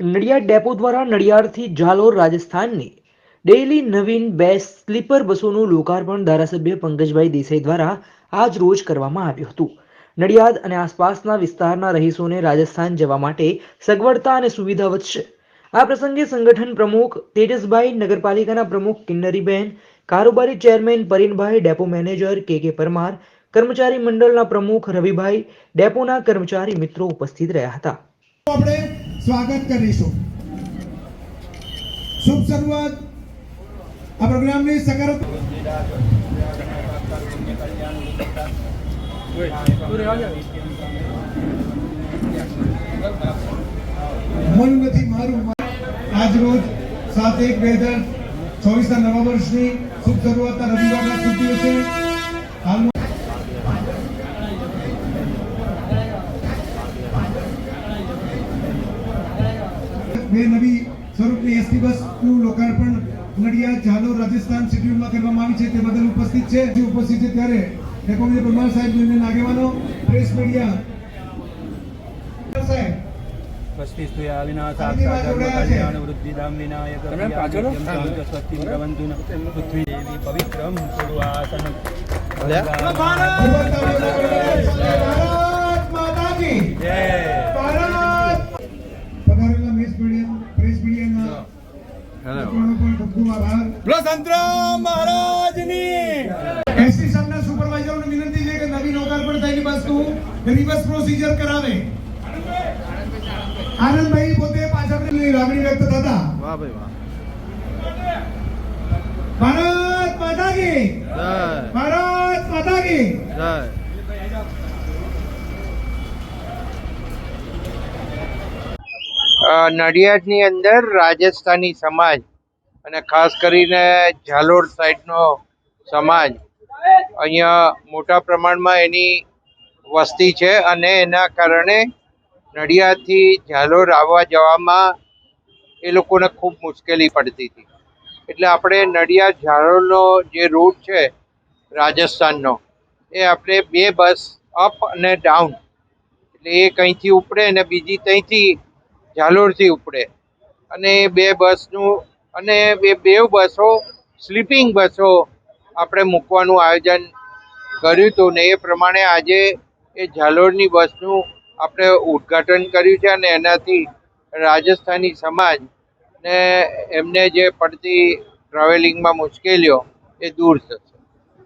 Nadiad depot દ્વારા નડિયાદથી ઝાલોર રાજસ્થાનની daily નવીન બે સ્લીપર બસોનું લોકાર્પણ ધારાસભ્ય પંકજભાઈ દેસાઈ દ્વારા આજ રોજ કરવામાં આવ્યું હતું. નડિયાદ અને આસપાસના વિસ્તારના રહીશોને રાજસ્થાન જવા માટે સગવડતા અને સુવિધા વધશે. આ પ્રસંગે સંગઠન પ્રમુખ તેજસભાઈ નગરપાલિકાના પ્રમુખ કિન્નરીબેન, કારોબારી ચેરમેન પરીનભાઈ ડેપો મેનેજર કે કે પરમાર, કર્મચારી મંડળના પ્રમુખ રવિભાઈ, ડેપોના કર્મચારી મિત્રો ઉપસ્થિત રહ્યા હતા. આપણે સ્વાગત કરીશું. શુભ શરૂઆત આ પ્રોગ્રામની સકારાત્મક મન નથી મારું આજ રોજ સાત એક બે હજાર ચોવીસ ના નવા વર્ષની શુભ શરૂઆતના રવિવારના શુભ દિવસે હાલમાં બે નવી સ્વરૂપની એસટી બસનું લોકાર્પણ નડિયાદ ઝાલોર રાજસ્થાન શેડ્યુલમાં કરવામાં આવી છે. તે બદલ ઉપસ્થિત છે. જે ઉપસ્થિત છે ત્યારે ટેકોમી પરમાર સાહેબ યુનિયન આગેવાનો પ્રેસ મીડિયા. સાહેબ. સ્વસ્તિ સ્તુયા વિનાશ અગ્નિમાં જોડાયા છે. કલ્યાણ વિનાયક સ્વસ્તિ પ્રબંધુ પૃથ્વી દેવી પવિત્રમ પૂર્વાસન ભારત. મહારાજની. એસટી સંઘના સુપરવાઇઝરોને વિનંતી છે કે નવી લોકાર્પણ થયેલી વસ્તુ રિવર્સ પ્રોસીજર કરાવે. આનંદભાઈ પોતે પાછળની લાગણી વ્યક્ત થતા. વાહ ભાઈ વાહ. ભારત માતા કી. જય. ભારત માતા કી. જય. નડિયાદની અંદર રાજસ્થાની સમાજ અને ખાસ કરીને ઝાલોર સાઈડનો સમાજ અહીંયા મોટા પ્રમાણમાં એની વસ્તી છે અને એના કારણે નડિયાદથી ઝાલોર આવવા જવામાં એ લોકોને ખૂબ મુશ્કેલી પડતી હતી. એટલે આપણે નડિયાદ ઝાલોરનો જે રૂટ છે રાજસ્થાનનો, એ આપણે બે બસ અપ અને ડાઉન એટલે એ કંઈથી ઉપડે અને બીજી ત્યાંથી ઝાલોરથી ઉપડે. અને બે બસનું, અને એ બે બસો, સ્લીપિંગ બસો આપણે મૂકવાનું આયોજન કર્યું હતું ને એ પ્રમાણે આજે એ ઝાલોરની બસનું આપણે ઉદ્ઘાટન કર્યું છે અને એનાથી રાજસ્થાની સમાજ ને એમને જે પડતી ટ્રાવેલિંગમાં મુશ્કેલીઓ એ દૂર થશે.